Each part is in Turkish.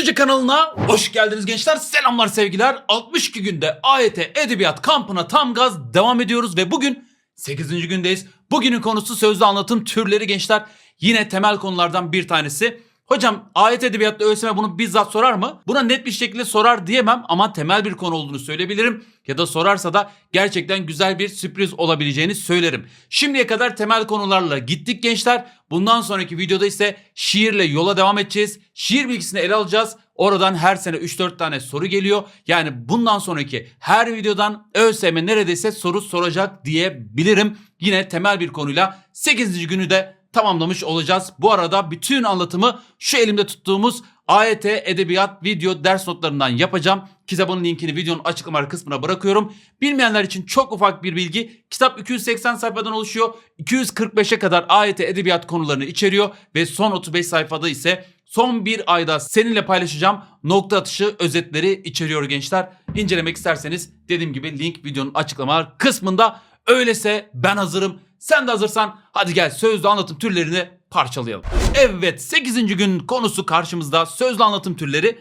Hızlıca kanalına hoş geldiniz gençler. Selamlar sevgiler. 62 günde AYT Edebiyat kampına tam gaz devam ediyoruz ve bugün 8. gündeyiz. Bugünün konusu sözlü anlatım türleri gençler. Yine temel konulardan bir tanesi. Hocam ayet edebiyatta ÖSYM bunu bizzat sorar mı? Buna net bir şekilde sorar diyemem ama temel bir konu olduğunu söyleyebilirim. Ya da sorarsa da gerçekten güzel bir sürpriz olabileceğini söylerim. Şimdiye kadar temel konularla gittik gençler. Bundan sonraki videoda ise şiirle yola devam edeceğiz. Şiir bilgisini ele alacağız. Oradan her sene 3-4 tane soru geliyor. Yani bundan sonraki her videodan ÖSYM neredeyse soru soracak diyebilirim. Yine temel bir konuyla 8. günü de tamamlamış olacağız. Bu arada bütün anlatımı şu elimde tuttuğumuz AYT Edebiyat video ders notlarından yapacağım. Kitabın linkini videonun açıklama kısmına bırakıyorum. Bilmeyenler için çok ufak bir bilgi. Kitap 280 sayfadan oluşuyor. 245'e kadar AYT Edebiyat konularını içeriyor ve son 35 sayfada ise son bir ayda seninle paylaşacağım nokta atışı özetleri içeriyor gençler. İncelemek isterseniz dediğim gibi link videonun açıklama kısmında. Öyleyse ben hazırım. Sen de hazırsan hadi gel sözlü anlatım türlerini parçalayalım. Evet 8. gün konusu karşımızda sözlü anlatım türleri.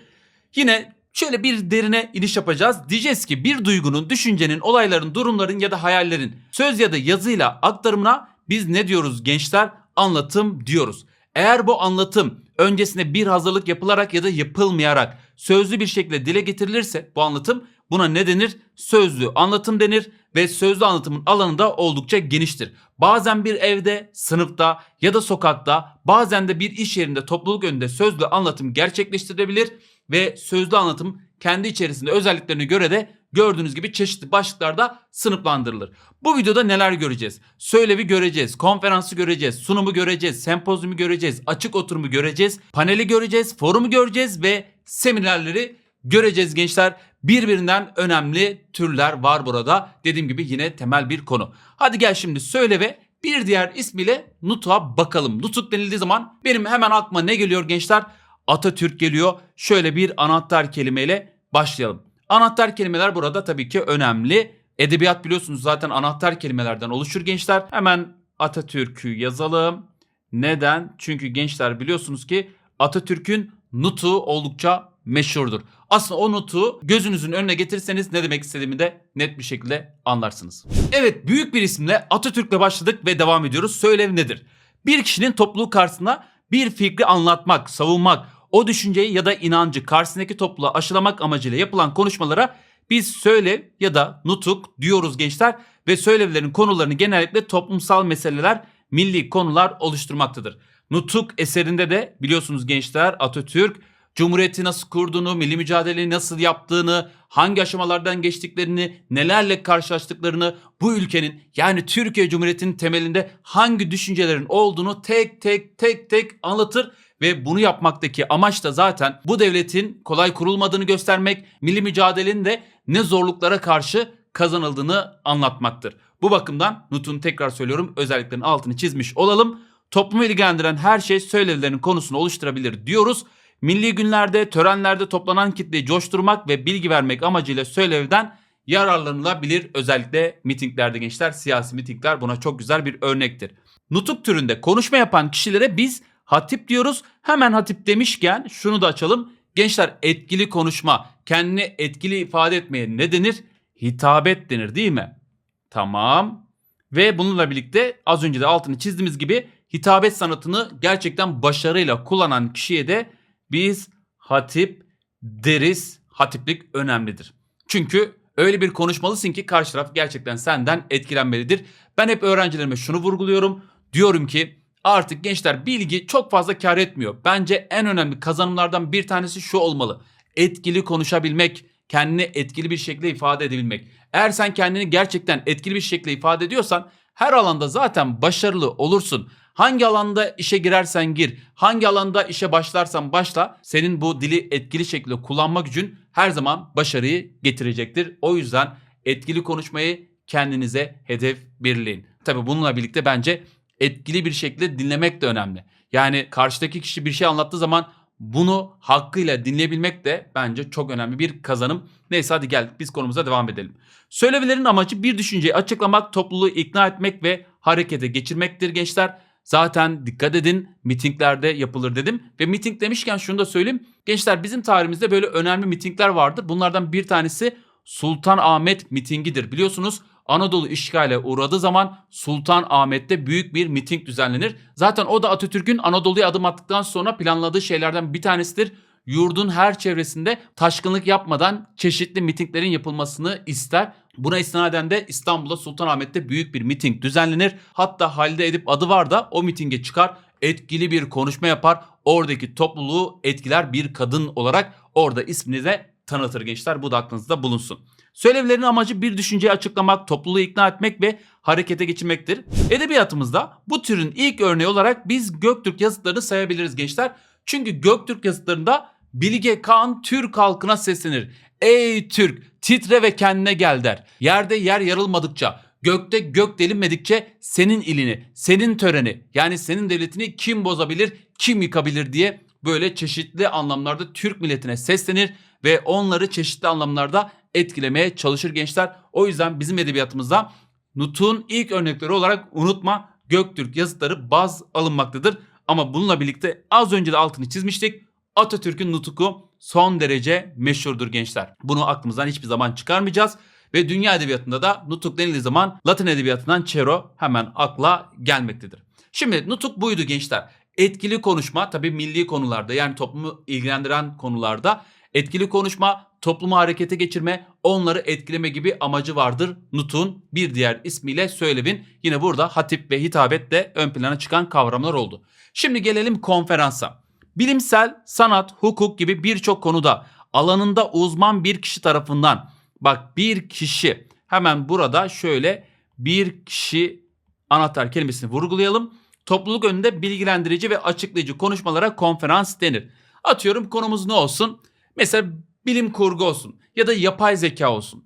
Yine şöyle bir derine iniş yapacağız. Diyeceğiz ki bir duygunun, düşüncenin, olayların, durumların ya da hayallerin söz ya da yazıyla aktarımına biz ne diyoruz gençler? Anlatım diyoruz. Eğer bu anlatım öncesinde bir hazırlık yapılarak ya da yapılmayarak sözlü bir şekilde dile getirilirse bu anlatım buna ne denir? Sözlü anlatım denir ve sözlü anlatımın alanı da oldukça geniştir. Bazen bir evde, sınıfta ya da sokakta, bazen de bir iş yerinde topluluk önünde sözlü anlatım gerçekleştirilebilir ve sözlü anlatım kendi içerisinde özelliklerine göre de gördüğünüz gibi çeşitli başlıklarda sınıflandırılır. Bu videoda neler göreceğiz? Söylevi göreceğiz, konferansı göreceğiz, sunumu göreceğiz, sempozyumu göreceğiz, açık oturumu göreceğiz, paneli göreceğiz, forumu göreceğiz ve seminerleri göreceğiz gençler. Birbirinden önemli türler var burada. Dediğim gibi yine temel bir konu. Hadi gel şimdi söyle ve bir diğer ismiyle Nutuk'a bakalım. Nutuk denildiği zaman benim hemen aklıma ne geliyor gençler? Atatürk geliyor. Şöyle bir anahtar kelimeyle başlayalım. Anahtar kelimeler burada tabii ki önemli. Edebiyat biliyorsunuz zaten anahtar kelimelerden oluşur gençler. Hemen Atatürk'ü yazalım. Neden? Çünkü gençler biliyorsunuz ki Atatürk'ün nutu oldukça meşhurdur. Aslında o notu gözünüzün önüne getirirseniz ne demek istediğimi de net bir şekilde anlarsınız. Evet büyük bir isimle Atatürk'le başladık ve devam ediyoruz. Söylev nedir? Bir kişinin topluluğu karşısında bir fikri anlatmak, savunmak, o düşünceyi ya da inancı karşısındaki topluluğa aşılamak amacıyla yapılan konuşmalara biz söylev ya da nutuk diyoruz gençler ve söylevlerin konularını genellikle toplumsal meseleler, milli konular oluşturmaktadır. Nutuk eserinde de biliyorsunuz gençler Atatürk Cumhuriyeti nasıl kurduğunu, milli mücadeleyi nasıl yaptığını, hangi aşamalardan geçtiklerini, nelerle karşılaştıklarını, bu ülkenin yani Türkiye Cumhuriyeti'nin temelinde hangi düşüncelerin olduğunu tek tek tek tek anlatır ve bunu yapmaktaki amaç da zaten bu devletin kolay kurulmadığını göstermek, milli mücadelenin de ne zorluklara karşı kazanıldığını anlatmaktır. Bu bakımdan Nut'un tekrar söylüyorum özelliklerin altını çizmiş olalım. Toplumu ilgilendiren her şey söylevlerinin konusunu oluşturabilir diyoruz. Milli günlerde, törenlerde toplanan kitleyi coşturmak ve bilgi vermek amacıyla söylevden yararlanılabilir. Özellikle mitinglerde gençler, siyasi mitingler buna çok güzel bir örnektir. Nutuk türünde konuşma yapan kişilere biz hatip diyoruz. Hemen hatip demişken şunu da açalım. Gençler etkili konuşma, kendini etkili ifade etmeye ne denir? Hitabet denir değil mi? Tamam. Ve bununla birlikte az önce de altını çizdiğimiz gibi hitabet sanatını gerçekten başarıyla kullanan kişiye de biz hatip deriz. Hatiplik önemlidir. Çünkü öyle bir konuşmalısın ki karşı taraf gerçekten senden etkilenmelidir. Ben hep öğrencilerime şunu vurguluyorum. Diyorum ki artık gençler bilgi çok fazla kar etmiyor. Bence en önemli kazanımlardan bir tanesi şu olmalı. Etkili konuşabilmek, kendini etkili bir şekilde ifade edebilmek. Eğer sen kendini gerçekten etkili bir şekilde ifade ediyorsan her alanda zaten başarılı olursun. Hangi alanda işe girersen gir, hangi alanda işe başlarsan başla, senin bu dili etkili şekilde kullanma gücün her zaman başarıyı getirecektir. O yüzden etkili konuşmayı kendinize hedef belirleyin. Tabii bununla birlikte bence etkili bir şekilde dinlemek de önemli. Yani karşıdaki kişi bir şey anlattığı zaman bunu hakkıyla dinleyebilmek de bence çok önemli bir kazanım. Neyse hadi gel biz konumuza devam edelim. Söylevilerin amacı bir düşünceyi açıklamak, topluluğu ikna etmek ve harekete geçirmektir gençler. Zaten dikkat edin mitinglerde yapılır dedim. Ve miting demişken şunu da söyleyeyim. Gençler bizim tarihimizde böyle önemli mitingler vardır. Bunlardan bir tanesi Sultan Ahmet mitingidir. Biliyorsunuz Anadolu işgale uğradığı zaman Sultan Ahmet'te büyük bir miting düzenlenir. Zaten o da Atatürk'ün Anadolu'ya adım attıktan sonra planladığı şeylerden bir tanesidir. Yurdun her çevresinde taşkınlık yapmadan çeşitli mitinglerin yapılmasını ister. Buna istinaden de İstanbul'da Sultanahmet'te büyük bir miting düzenlenir. Hatta Halide Edip adı var da o mitinge çıkar. Etkili bir konuşma yapar. Oradaki topluluğu etkiler bir kadın olarak orada ismini de tanıtır gençler. Bu da aklınızda bulunsun. Söylevlerin amacı bir düşünceyi açıklamak, topluluğu ikna etmek ve harekete geçirmektir. Edebiyatımızda bu türün ilk örneği olarak biz Göktürk yazıtlarını sayabiliriz gençler. Çünkü Göktürk yazıtlarında Bilge Kağan Türk halkına seslenir. Ey Türk titre ve kendine gel der. Yerde yer yarılmadıkça, gökte gök delinmedikçe senin ilini, senin töreni yani senin devletini kim bozabilir, kim yıkabilir diye böyle çeşitli anlamlarda Türk milletine seslenir ve onları çeşitli anlamlarda etkilemeye çalışır gençler. O yüzden bizim edebiyatımızda Nut'un ilk örnekleri olarak unutma Göktürk yazıtları baz alınmaktadır. Ama bununla birlikte az önce de altını çizmiştik. Atatürk'ün nutuku son derece meşhurdur gençler. Bunu aklımızdan hiçbir zaman çıkarmayacağız. Ve dünya edebiyatında da nutuk denildiği zaman Latin edebiyatından çero hemen akla gelmektedir. Şimdi nutuk buydu gençler. Etkili konuşma tabii milli konularda yani toplumu ilgilendiren konularda etkili konuşma, toplumu harekete geçirme, onları etkileme gibi amacı vardır. Nut'un bir diğer ismiyle söylevin. Yine burada hatip ve hitabet de ön plana çıkan kavramlar oldu. Şimdi gelelim konferansa. Bilimsel, sanat, hukuk gibi birçok konuda alanında uzman bir kişi tarafından bak bir kişi hemen burada şöyle bir kişi anahtar kelimesini vurgulayalım. Topluluk önünde bilgilendirici ve açıklayıcı konuşmalara konferans denir. Atıyorum konumuz ne olsun? Mesela bilim kurgu olsun ya da yapay zeka olsun.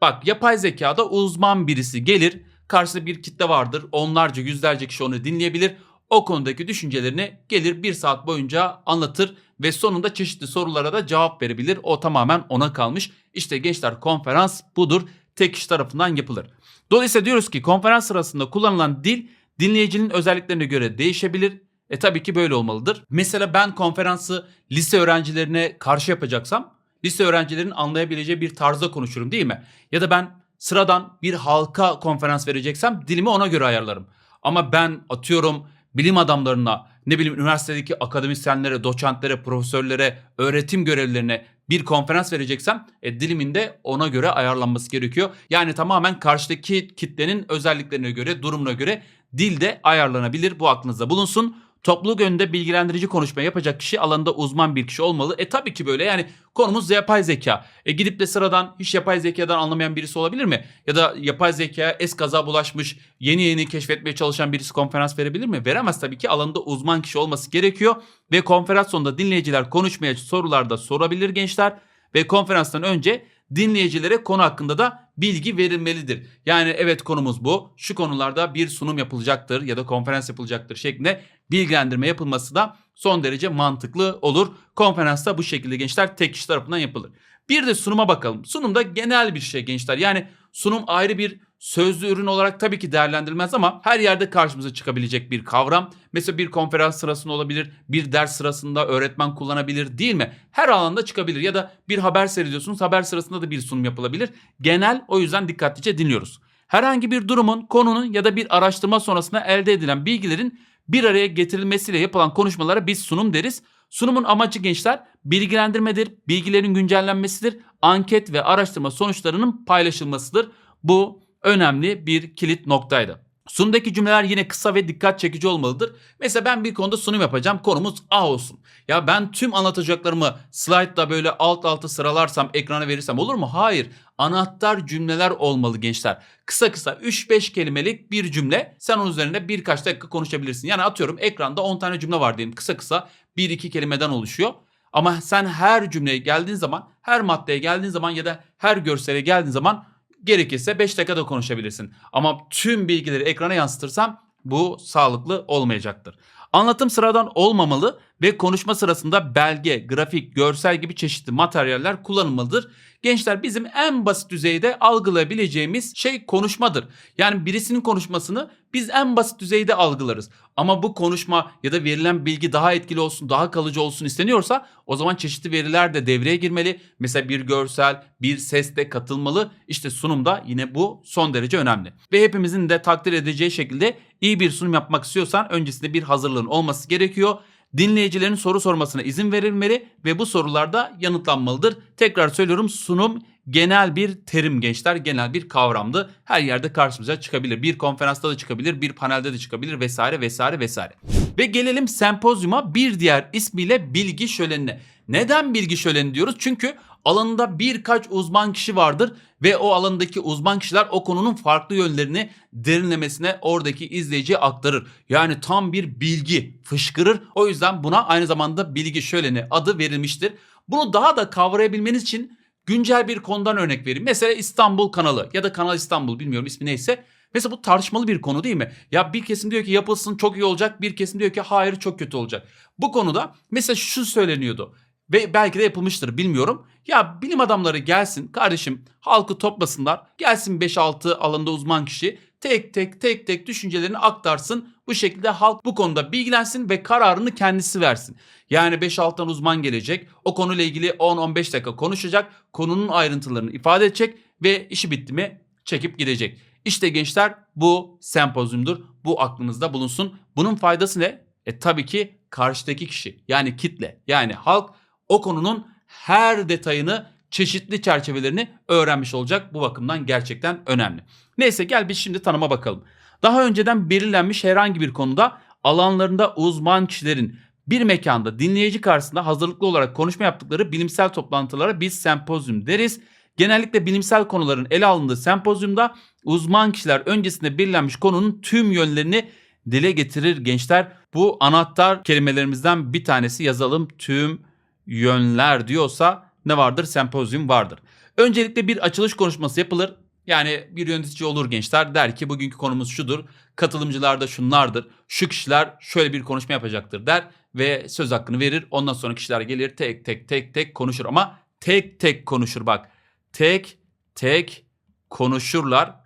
Bak yapay zekada uzman birisi gelir. Karşısında bir kitle vardır. Onlarca yüzlerce kişi onu dinleyebilir. O konudaki düşüncelerini gelir bir saat boyunca anlatır ve sonunda çeşitli sorulara da cevap verebilir. O tamamen ona kalmış. İşte gençler konferans budur. Tek kişi tarafından yapılır. Dolayısıyla diyoruz ki konferans sırasında kullanılan dil dinleyicinin özelliklerine göre değişebilir. E tabii ki böyle olmalıdır. Mesela ben konferansı lise öğrencilerine karşı yapacaksam lise öğrencilerin anlayabileceği bir tarzda konuşurum değil mi? Ya da ben sıradan bir halka konferans vereceksem dilimi ona göre ayarlarım. Ama ben atıyorum bilim adamlarına, ne bileyim üniversitedeki akademisyenlere, doçentlere, profesörlere, öğretim görevlilerine bir konferans vereceksem e, dilimin de ona göre ayarlanması gerekiyor. Yani tamamen karşıdaki kitlenin özelliklerine göre, durumuna göre dil de ayarlanabilir. Bu aklınızda bulunsun. Topluluk önünde bilgilendirici konuşma yapacak kişi alanında uzman bir kişi olmalı. E tabii ki böyle yani konumuz yapay zeka. E gidip de sıradan hiç yapay zekadan anlamayan birisi olabilir mi? Ya da yapay zekaya eskaza bulaşmış yeni yeni keşfetmeye çalışan birisi konferans verebilir mi? Veremez tabii ki alanında uzman kişi olması gerekiyor. Ve konferans sonunda dinleyiciler konuşmaya sorularda sorabilir gençler. Ve konferanstan önce dinleyicilere konu hakkında da bilgi verilmelidir. Yani evet konumuz bu. Şu konularda bir sunum yapılacaktır ya da konferans yapılacaktır şeklinde bilgilendirme yapılması da son derece mantıklı olur. Konferansta bu şekilde gençler tek kişi tarafından yapılır. Bir de sunuma bakalım. Sunumda genel bir şey gençler. Yani sunum ayrı bir sözlü ürün olarak tabii ki değerlendirilmez ama her yerde karşımıza çıkabilecek bir kavram. Mesela bir konferans sırasında olabilir, bir ders sırasında öğretmen kullanabilir değil mi? Her alanda çıkabilir ya da bir haber seyrediyorsunuz haber sırasında da bir sunum yapılabilir. Genel o yüzden dikkatlice dinliyoruz. Herhangi bir durumun, konunun ya da bir araştırma sonrasında elde edilen bilgilerin bir araya getirilmesiyle yapılan konuşmalara biz sunum deriz. Sunumun amacı gençler bilgilendirmedir, bilgilerin güncellenmesidir, anket ve araştırma sonuçlarının paylaşılmasıdır. Bu önemli bir kilit noktaydı. Sunumdaki cümleler yine kısa ve dikkat çekici olmalıdır. Mesela ben bir konuda sunum yapacağım. Konumuz A olsun. Ya ben tüm anlatacaklarımı slaytta böyle alt alta sıralarsam, ekrana verirsem olur mu? Hayır. Anahtar cümleler olmalı gençler. Kısa kısa 3-5 kelimelik bir cümle. Sen onun üzerinde birkaç dakika konuşabilirsin. Yani atıyorum ekranda 10 tane cümle var diyelim. Kısa kısa 1-2 kelimeden oluşuyor. Ama sen her cümleye geldiğin zaman, her maddeye geldiğin zaman ya da her görsele geldiğin zaman gerekirse 5 dakikada konuşabilirsin. Ama tüm bilgileri ekrana yansıtırsam bu sağlıklı olmayacaktır. Anlatım sıradan olmamalı ve konuşma sırasında belge, grafik, görsel gibi çeşitli materyaller kullanılmalıdır. Gençler bizim en basit düzeyde algılayabileceğimiz şey konuşmadır. Yani birisinin konuşmasını biz en basit düzeyde algılarız. Ama bu konuşma ya da verilen bilgi daha etkili olsun, daha kalıcı olsun isteniyorsa o zaman çeşitli veriler de devreye girmeli. Mesela bir görsel, bir ses de katılmalı. İşte sunumda yine bu son derece önemli. Ve hepimizin de takdir edeceği şekilde iyi bir sunum yapmak istiyorsan öncesinde bir hazırlığın olması gerekiyor. Dinleyicilerin soru sormasına izin verilmeli ve bu sorularda yanıtlanmalıdır. Tekrar söylüyorum sunum genel bir terim gençler, genel bir kavramdı. Her yerde karşımıza çıkabilir. Bir konferansta da çıkabilir, bir panelde de çıkabilir vesaire vesaire vesaire. Ve gelelim sempozyuma bir diğer ismiyle bilgi şölenine. Neden bilgi şöleni diyoruz? Çünkü alanında birkaç uzman kişi vardır ve o alandaki uzman kişiler o konunun farklı yönlerini derinlemesine oradaki izleyiciye aktarır. Yani tam bir bilgi fışkırır. O yüzden buna aynı zamanda bilgi şöleni adı verilmiştir. Bunu daha da kavrayabilmeniz için güncel bir konudan örnek vereyim. Mesela İstanbul kanalı ya da Kanal İstanbul bilmiyorum ismi neyse. Mesela bu tartışmalı bir konu değil mi? Ya bir kesim diyor ki yapılsın çok iyi olacak, bir kesim diyor ki hayır çok kötü olacak. Bu konuda mesela şu söyleniyordu ve belki de yapılmıştır bilmiyorum. Ya bilim adamları gelsin kardeşim halkı toplasınlar. Gelsin 5-6 alanda uzman kişi tek tek tek tek düşüncelerini aktarsın. Bu şekilde halk bu konuda bilgilensin ve kararını kendisi versin. Yani 5-6 tane uzman gelecek. O konuyla ilgili 10-15 dakika konuşacak. Konunun ayrıntılarını ifade edecek ve işi bitti mi çekip gidecek. İşte gençler bu sempozyumdur. Bu aklınızda bulunsun. Bunun faydası ne? E tabii ki karşıdaki kişi yani kitle yani halk o konunun her detayını çeşitli çerçevelerini öğrenmiş olacak. Bu bakımdan gerçekten önemli. Neyse gel biz şimdi tanıma bakalım. Daha önceden belirlenmiş herhangi bir konuda alanlarında uzman kişilerin bir mekanda dinleyici karşısında hazırlıklı olarak konuşma yaptıkları bilimsel toplantılara biz sempozyum deriz. Genellikle bilimsel konuların ele alındığı sempozyumda uzman kişiler öncesinde belirlenmiş konunun tüm yönlerini dile getirir gençler. Bu anahtar kelimelerimizden bir tanesi yazalım tüm yönler diyorsa ne vardır? Sempozyum vardır. Öncelikle bir açılış konuşması yapılır. Yani bir yönetici olur gençler der ki bugünkü konumuz şudur. Katılımcılar da şunlardır. Şu kişiler şöyle bir konuşma yapacaktır der ve söz hakkını verir. Ondan sonra kişiler gelir tek tek tek tek konuşur ama tek tek konuşur bak. Tek tek konuşurlar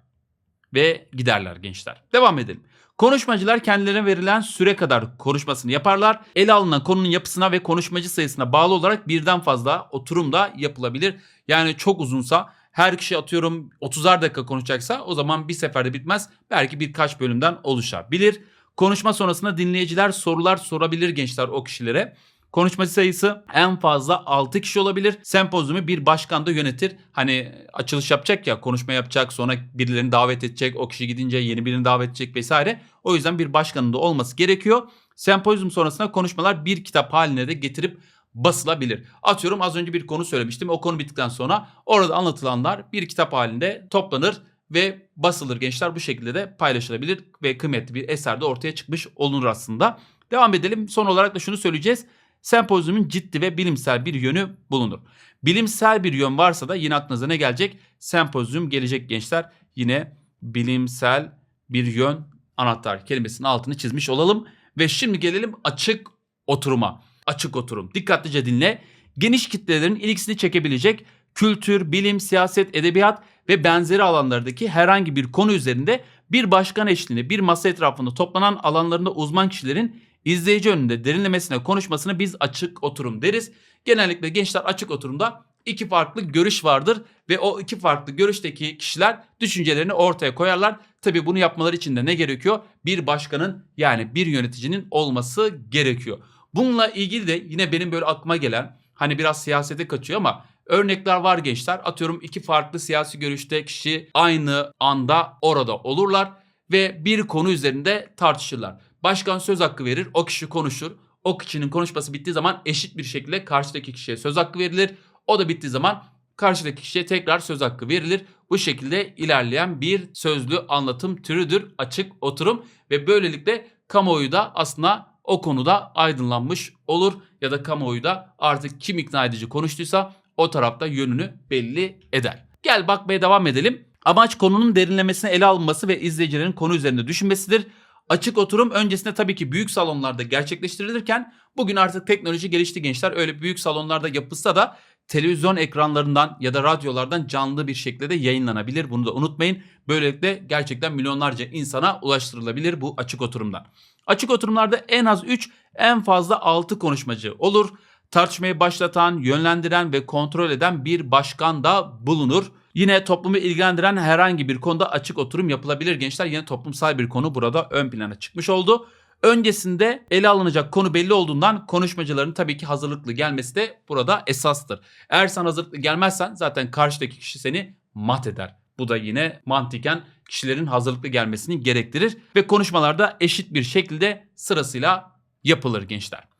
ve giderler gençler. Devam edelim. Konuşmacılar kendilerine verilen süre kadar konuşmasını yaparlar. Ele alınan konunun yapısına ve konuşmacı sayısına bağlı olarak birden fazla oturum da yapılabilir. Yani çok uzunsa her kişi atıyorum 30'ar dakika konuşacaksa o zaman bir seferde bitmez. Belki birkaç bölümden oluşabilir. Konuşma sonrasında dinleyiciler sorular sorabilir gençler o kişilere. Konuşmacı sayısı en fazla 6 kişi olabilir. Sempozyumu bir başkan da yönetir. Hani açılış yapacak ya konuşma yapacak sonra birilerini davet edecek. O kişi gidince yeni birini davet edecek vesaire. O yüzden bir başkanın da olması gerekiyor. Sempozyum sonrasında konuşmalar bir kitap haline de getirip basılabilir. Atıyorum az önce bir konu söylemiştim. O konu bittikten sonra orada anlatılanlar bir kitap halinde toplanır ve basılır gençler. Bu şekilde de paylaşılabilir ve kıymetli bir eser de ortaya çıkmış olunur aslında. Devam edelim. Son olarak da şunu söyleyeceğiz. Sempozyumun ciddi ve bilimsel bir yönü bulunur. Bilimsel bir yön varsa da yine aklınıza ne gelecek? Sempozyum gelecek gençler. Yine bilimsel bir yön anahtar kelimesinin altını çizmiş olalım. Ve şimdi gelelim açık oturuma. Açık oturum. Dikkatlice dinle. Geniş kitlelerin ilgisini çekebilecek kültür, bilim, siyaset, edebiyat ve benzeri alanlardaki herhangi bir konu üzerinde bir başkan eşliğinde bir masa etrafında toplanan alanlarında uzman kişilerin izleyici önünde derinlemesine konuşmasını biz açık oturum deriz. Genellikle gençler açık oturumda iki farklı görüş vardır ve o iki farklı görüşteki kişiler düşüncelerini ortaya koyarlar. Tabi bunu yapmaları için de ne gerekiyor? Bir başkanın yani bir yöneticinin olması gerekiyor. Bununla ilgili de yine benim böyle aklıma gelen hani biraz siyasete kaçıyor ama örnekler var gençler. Atıyorum iki farklı siyasi görüşte kişi aynı anda orada olurlar ve bir konu üzerinde tartışırlar. Başkan söz hakkı verir, o kişi konuşur. O kişinin konuşması bittiği zaman eşit bir şekilde karşıdaki kişiye söz hakkı verilir. O da bittiği zaman karşıdaki kişiye tekrar söz hakkı verilir. Bu şekilde ilerleyen bir sözlü anlatım türüdür açık oturum ve böylelikle kamuoyu da aslında o konuda aydınlanmış olur ya da kamuoyu da artık kim ikna edici konuştuysa o tarafta yönünü belli eder. Gel bakmaya devam edelim. Amaç konunun derinlemesine ele alınması ve izleyicilerin konu üzerinde düşünmesidir. Açık oturum öncesinde tabii ki büyük salonlarda gerçekleştirilirken bugün artık teknoloji gelişti gençler. Öyle büyük salonlarda yapılsa da televizyon ekranlarından ya da radyolardan canlı bir şekilde de yayınlanabilir. Bunu da unutmayın. Böylelikle gerçekten milyonlarca insana ulaştırılabilir bu açık oturumlar. Açık oturumlarda en az 3 en fazla 6 konuşmacı olur. Tartışmayı başlatan, yönlendiren ve kontrol eden bir başkan da bulunur. Yine toplumu ilgilendiren herhangi bir konuda açık oturum yapılabilir gençler. Yine toplumsal bir konu burada ön plana çıkmış oldu. Öncesinde ele alınacak konu belli olduğundan konuşmacıların tabii ki hazırlıklı gelmesi de burada esastır. Eğer sen hazırlıklı gelmezsen zaten karşıdaki kişi seni mat eder. Bu da yine mantıken kişilerin hazırlıklı gelmesini gerektirir ve konuşmalarda eşit bir şekilde sırasıyla yapılır gençler.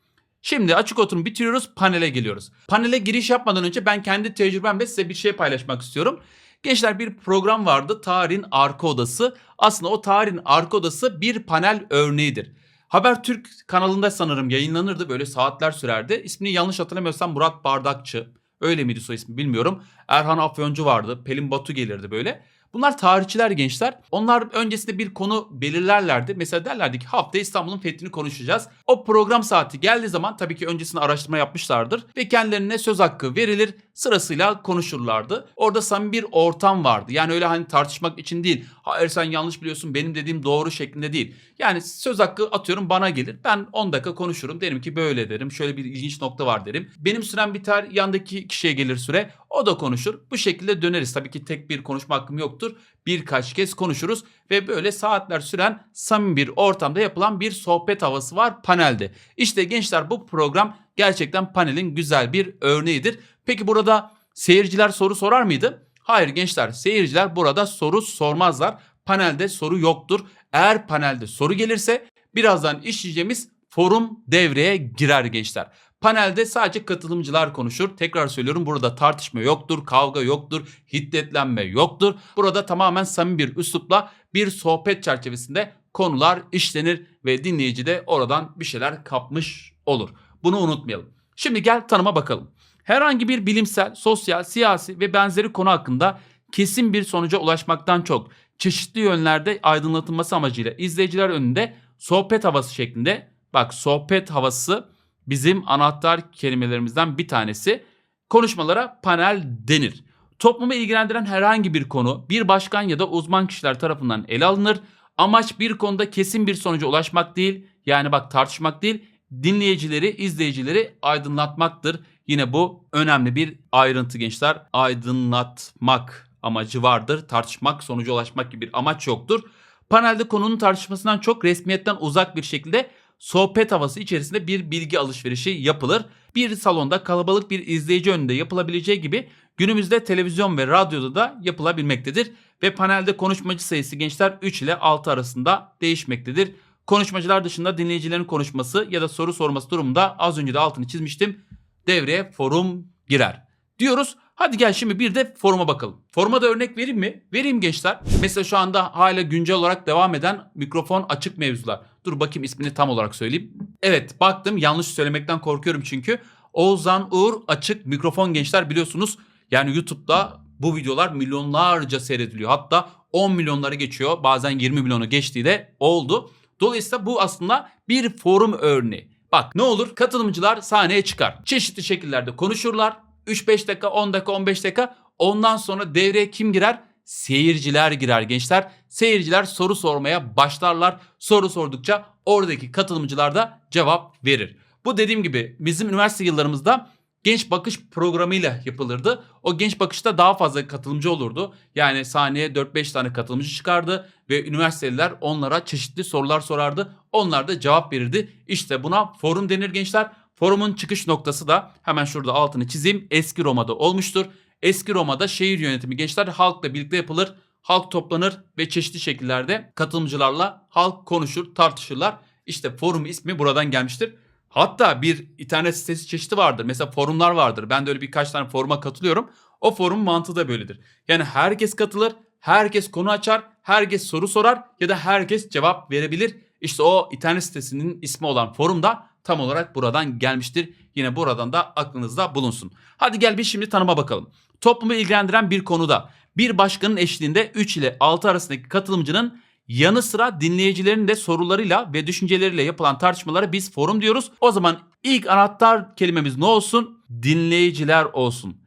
Şimdi açık oturum bitiriyoruz panele geliyoruz. Panele giriş yapmadan önce ben kendi tecrübemle size bir şey paylaşmak istiyorum. Gençler bir program vardı Tarihin Arka Odası. Aslında o Tarihin Arka Odası bir panel örneğidir. Habertürk kanalında sanırım yayınlanırdı böyle saatler sürerdi. İsmini yanlış hatırlamıyorsam Murat Bardakçı. Öyle miydi soy ismi bilmiyorum. Erhan Afyoncu vardı. Pelin Batu gelirdi böyle. Bunlar tarihçiler gençler. Onlar öncesinde bir konu belirlerlerdi. Mesela derlerdi ki hafta İstanbul'un fethini konuşacağız. O program saati geldiği zaman tabii ki öncesinde araştırma yapmışlardır. Ve kendilerine söz hakkı verilir. Sırasıyla konuşurlardı. Orada samimi bir ortam vardı. Yani öyle hani tartışmak için değil. Hayır sen yanlış biliyorsun benim dediğim doğru şeklinde değil. Yani söz hakkı atıyorum bana gelir. Ben 10 dakika konuşurum. Derim ki böyle derim. Şöyle bir ilginç nokta var derim. Benim sürem biter yandaki kişiye gelir süre. O da konuşur. Bu şekilde döneriz. Tabii ki tek bir konuşma hakkım yoktur. Birkaç kez konuşuruz ve böyle saatler süren samimi bir ortamda yapılan bir sohbet havası var panelde. İşte gençler bu program gerçekten panelin güzel bir örneğidir. Peki burada seyirciler soru sorar mıydı? Hayır gençler seyirciler burada soru sormazlar. Panelde soru yoktur. Eğer panelde soru gelirse birazdan işleyeceğimiz forum devreye girer gençler. Panelde sadece katılımcılar konuşur. Tekrar söylüyorum burada tartışma yoktur, kavga yoktur, hiddetlenme yoktur. Burada tamamen samimi bir üslupla bir sohbet çerçevesinde konular işlenir ve dinleyici de oradan bir şeyler kapmış olur. Bunu unutmayalım. Şimdi gel tanıma bakalım. Herhangi bir bilimsel, sosyal, siyasi ve benzeri konu hakkında kesin bir sonuca ulaşmaktan çok çeşitli yönlerde aydınlatılması amacıyla izleyiciler önünde sohbet havası şeklinde bak sohbet havası bizim anahtar kelimelerimizden bir tanesi. Konuşmalara panel denir. Toplumu ilgilendiren herhangi bir konu bir başkan ya da uzman kişiler tarafından ele alınır. Amaç bir konuda kesin bir sonuca ulaşmak değil. Yani bak tartışmak değil. Dinleyicileri, izleyicileri aydınlatmaktır. Yine bu önemli bir ayrıntı gençler. Aydınlatmak amacı vardır. Tartışmak, sonuca ulaşmak gibi bir amaç yoktur. Panelde konunun tartışmasından çok resmiyetten uzak bir şekilde sohbet havası içerisinde bir bilgi alışverişi yapılır. Bir salonda kalabalık bir izleyici önünde yapılabileceği gibi günümüzde televizyon ve radyoda da yapılabilmektedir. Ve panelde konuşmacı sayısı gençler 3 ile 6 arasında değişmektedir. Konuşmacılar dışında dinleyicilerin konuşması ya da soru sorması durumunda az önce de altını çizmiştim. Devreye forum girer. Diyoruz hadi gel şimdi bir de foruma bakalım. Foruma da örnek vereyim mi? Vereyim gençler. Mesela şu anda hala güncel olarak devam eden mikrofon açık mevzular. Dur bakayım ismini tam olarak söyleyeyim. Evet baktım yanlış söylemekten korkuyorum çünkü. Oğuzhan Uğur açık mikrofon gençler biliyorsunuz. Yani YouTube'da bu videolar milyonlarca seyrediliyor. Hatta 10 milyonları geçiyor. Bazen 20 milyonu geçtiği de oldu. Dolayısıyla bu aslında bir forum örneği. Bak ne olur katılımcılar sahneye çıkar. Çeşitli şekillerde konuşurlar. 3-5 dakika, 10 dakika, 15 dakika. Ondan sonra devreye kim girer? Seyirciler girer gençler. Seyirciler soru sormaya başlarlar. Soru sordukça oradaki katılımcılar da cevap verir. Bu dediğim gibi bizim üniversite yıllarımızda genç bakış programıyla yapılırdı. O genç bakışta daha fazla katılımcı olurdu. Yani sahneye 4-5 tane katılımcı çıkardı ve üniversiteliler onlara çeşitli sorular sorardı. Onlar da cevap verirdi. İşte buna forum denir gençler. Forumun çıkış noktası da hemen şurada altını çizeyim. Eski Roma'da olmuştur. Eski Roma'da şehir yönetimi gençler halkla birlikte yapılır. Halk toplanır ve çeşitli şekillerde katılımcılarla halk konuşur, tartışırlar. İşte forum ismi buradan gelmiştir. Hatta bir internet sitesi çeşidi vardır. Mesela forumlar vardır. Ben de öyle birkaç tane foruma katılıyorum. O forum mantığı da böyledir. Yani herkes katılır, herkes konu açar, herkes soru sorar ya da herkes cevap verebilir. İşte o internet sitesinin ismi olan forum da tam olarak buradan gelmiştir. Yine buradan da aklınızda bulunsun. Hadi gel bir şimdi tanıma bakalım. Toplumu ilgilendiren bir konuda bir başkanın eşliğinde 3 ile 6 arasındaki katılımcının yanı sıra dinleyicilerin de sorularıyla ve düşünceleriyle yapılan tartışmalara biz forum diyoruz. O zaman ilk anahtar kelimemiz ne olsun? Dinleyiciler olsun.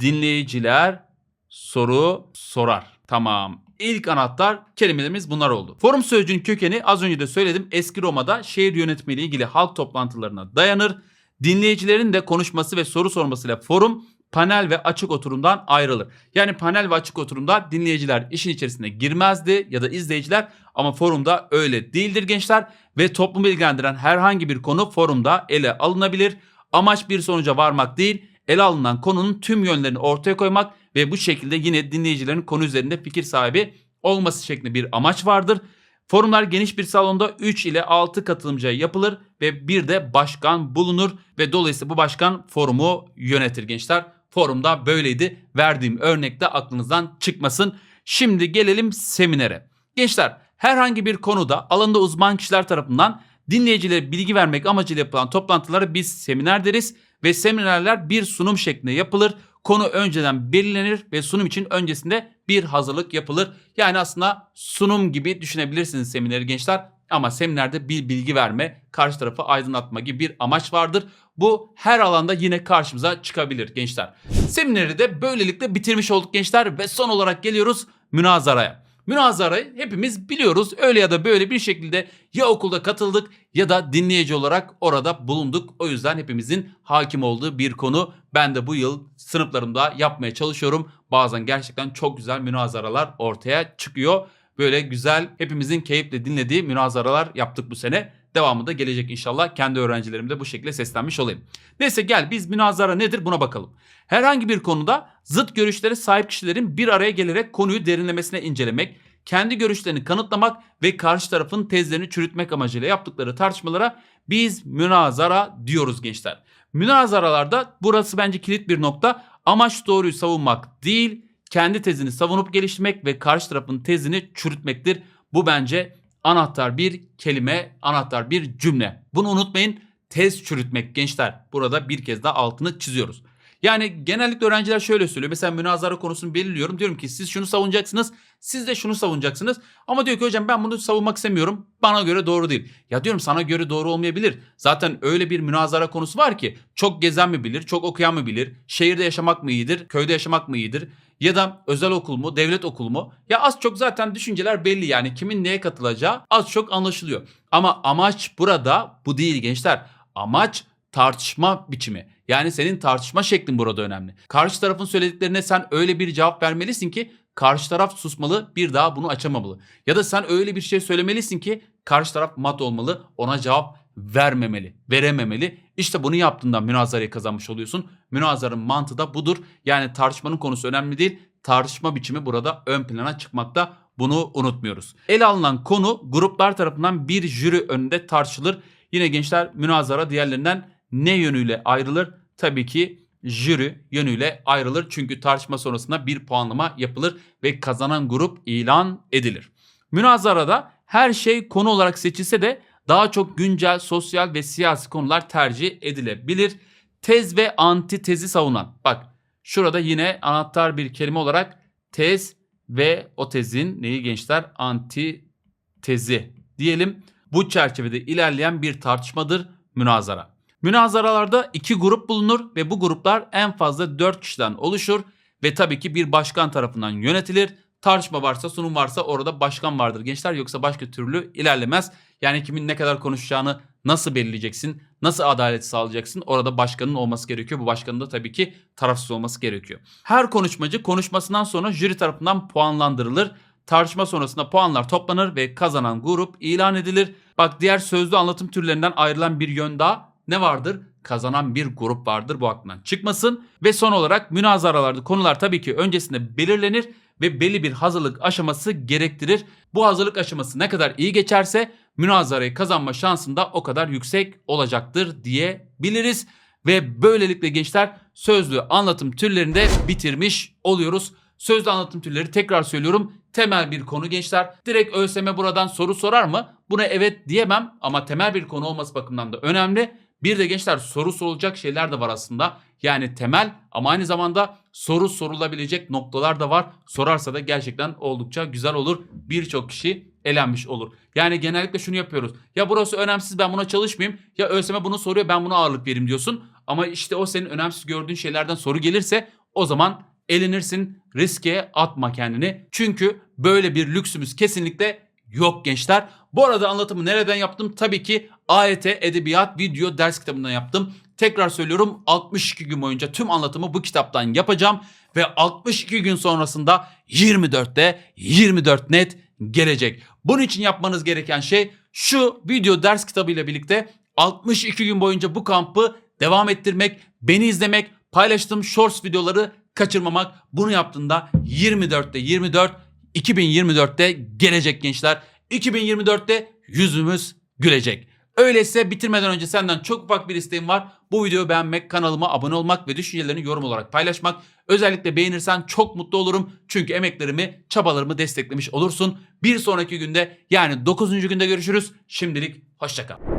Dinleyiciler soru sorar. Tamam. İlk anahtar kelimelerimiz bunlar oldu. Forum sözcüğünün kökeni az önce de söyledim. Eski Roma'da şehir yönetimi ile ilgili halk toplantılarına dayanır. Dinleyicilerin de konuşması ve soru sormasıyla forum panel ve açık oturumdan ayrılır. Yani panel ve açık oturumda dinleyiciler işin içerisine girmezdi ya da izleyiciler ama forumda öyle değildir gençler ve toplumu ilgilendiren herhangi bir konu forumda ele alınabilir. Amaç bir sonuca varmak değil, ele alınan konunun tüm yönlerini ortaya koymak ve bu şekilde yine dinleyicilerin konu üzerinde fikir sahibi olması şeklinde bir amaç vardır. Forumlar geniş bir salonda 3 ile 6 katılımcıya yapılır ve bir de başkan bulunur ve dolayısıyla bu başkan forumu yönetir gençler. Forumda böyleydi. Verdiğim örnekte aklınızdan çıkmasın. Şimdi gelelim seminere. Gençler herhangi bir konuda alanında uzman kişiler tarafından dinleyicilere bilgi vermek amacıyla yapılan toplantılara biz seminer deriz ve seminerler bir sunum şeklinde yapılır. Konu önceden belirlenir ve sunum için öncesinde bir hazırlık yapılır. Yani aslında sunum gibi düşünebilirsiniz semineri gençler. Ama seminerde bir bilgi verme, karşı tarafı aydınlatma gibi bir amaç vardır. Bu her alanda yine karşımıza çıkabilir gençler. Semineri de böylelikle bitirmiş olduk gençler ve son olarak geliyoruz münazaraya. Münazarayı hepimiz biliyoruz. Öyle ya da böyle bir şekilde ya okulda katıldık ya da dinleyici olarak orada bulunduk. O yüzden hepimizin hakim olduğu bir konu. Ben de bu yıl sınıflarımda yapmaya çalışıyorum. Bazen gerçekten çok güzel münazaralar ortaya çıkıyor. Böyle güzel hepimizin keyifle dinlediği münazaralar yaptık bu sene. Devamı da gelecek inşallah. Kendi öğrencilerimde bu şekilde seslenmiş olayım. Neyse gel biz münazara nedir buna bakalım. Herhangi bir konuda zıt görüşlere sahip kişilerin bir araya gelerek konuyu derinlemesine incelemek, kendi görüşlerini kanıtlamak ve karşı tarafın tezlerini çürütmek amacıyla yaptıkları tartışmalara biz münazara diyoruz gençler. Münazaralarda burası bence kilit bir nokta. Amaç doğruyu savunmak değil, kendi tezini savunup geliştirmek ve karşı tarafın tezini çürütmektir. Bu bence anahtar bir kelime, anahtar bir cümle. Bunu unutmayın. Tez çürütmek gençler. Burada bir kez daha altını çiziyoruz. Yani genellikle öğrenciler şöyle söylüyor. Mesela münazara konusunu belirliyorum. Diyorum ki siz şunu savunacaksınız. Siz de şunu savunacaksınız. Ama diyor ki hocam ben bunu savunmak istemiyorum. Bana göre doğru değil. Ya diyorum sana göre doğru olmayabilir. Zaten öyle bir münazara konusu var ki çok gezen mi bilir, çok okuyan mı bilir, şehirde yaşamak mı iyidir, köyde yaşamak mı iyidir ya da özel okul mu, devlet okulu mu? Ya az çok zaten düşünceler belli yani kimin neye katılacağı az çok anlaşılıyor. Ama amaç burada bu değil gençler. Amaç tartışma biçimi. Yani senin tartışma şeklin burada önemli. Karşı tarafın söylediklerine sen öyle bir cevap vermelisin ki karşı taraf susmalı bir daha bunu açamamalı. Ya da sen öyle bir şey söylemelisin ki karşı taraf mat olmalı ona cevap vermemeli, verememeli. İşte bunu yaptığında münazarayı kazanmış oluyorsun. Münazarın mantığı da budur. Yani tartışmanın konusu önemli değil. Tartışma biçimi burada ön plana çıkmakta. Bunu unutmuyoruz. Ele alınan konu gruplar tarafından bir jüri önünde tartışılır. Yine gençler münazara diğerlerinden ne yönüyle ayrılır? Tabii ki jüri yönüyle ayrılır. Çünkü tartışma sonrasında bir puanlama yapılır ve kazanan grup ilan edilir. Münazarada her şey konu olarak seçilse de daha çok güncel, sosyal ve siyasi konular tercih edilebilir. Tez ve antitezi savunan. Bak şurada yine anahtar bir kelime olarak tez ve o tezin neyi gençler? Antitezi diyelim. Bu çerçevede ilerleyen bir tartışmadır münazara. Münazaralarda iki grup bulunur ve bu gruplar en fazla 4 kişiden oluşur ve tabii ki bir başkan tarafından yönetilir. Tartışma varsa, sunum varsa orada başkan vardır gençler yoksa başka türlü ilerlemez. Yani kimin ne kadar konuşacağını nasıl belirleyeceksin? Nasıl adalet sağlayacaksın? Orada başkanın olması gerekiyor. Bu başkanın da tabii ki tarafsız olması gerekiyor. Her konuşmacı konuşmasından sonra jüri tarafından puanlandırılır. Tartışma sonrasında puanlar toplanır ve kazanan grup ilan edilir. Bak diğer sözlü anlatım türlerinden ayrılan bir yön daha ne vardır? Kazanan bir grup vardır bu aklından çıkmasın. Ve son olarak münazaralarda konular tabii ki öncesinde belirlenir ve belli bir hazırlık aşaması gerektirir. Bu hazırlık aşaması ne kadar iyi geçerse münazarayı kazanma şansın da o kadar yüksek olacaktır diyebiliriz. Ve böylelikle gençler sözlü anlatım türlerinde bitirmiş oluyoruz. Sözlü anlatım türleri tekrar söylüyorum temel bir konu gençler. Direkt ÖSYM buradan soru sorar mı? Buna evet diyemem ama temel bir konu olması bakımından da önemli. Bir de gençler soru sorulacak şeyler de var aslında. Yani temel ama aynı zamanda soru sorulabilecek noktalar da var. Sorarsa da gerçekten oldukça güzel olur. Birçok kişi elenmiş olur. Yani genellikle şunu yapıyoruz. Ya burası önemsiz ben buna çalışmayayım. Ya ÖSYM bunu soruyor ben buna ağırlık vereyim diyorsun. Ama işte o senin önemsiz gördüğün şeylerden soru gelirse o zaman elenirsin. Riske atma kendini. Çünkü böyle bir lüksümüz kesinlikle yok gençler. Bu arada anlatımı nereden yaptım? Tabii ki AYT Edebiyat Video Ders kitabından yaptım. Tekrar söylüyorum 62 gün boyunca tüm anlatımı bu kitaptan yapacağım. Ve 62 gün sonrasında 24'te 24 net gelecek. Bunun için yapmanız gereken şey şu video ders kitabı ile birlikte 62 gün boyunca bu kampı devam ettirmek, beni izlemek, paylaştığım shorts videoları kaçırmamak. Bunu yaptığında 24'te 24 2024'te gelecek gençler. 2024'te yüzümüz gülecek. Öyleyse bitirmeden önce senden çok ufak bir isteğim var. Bu videoyu beğenmek, kanalıma abone olmak ve düşüncelerini yorum olarak paylaşmak. Özellikle beğenirsen çok mutlu olurum. Çünkü emeklerimi, çabalarımı desteklemiş olursun. Bir sonraki günde yani 9. günde görüşürüz. Şimdilik hoşçakal.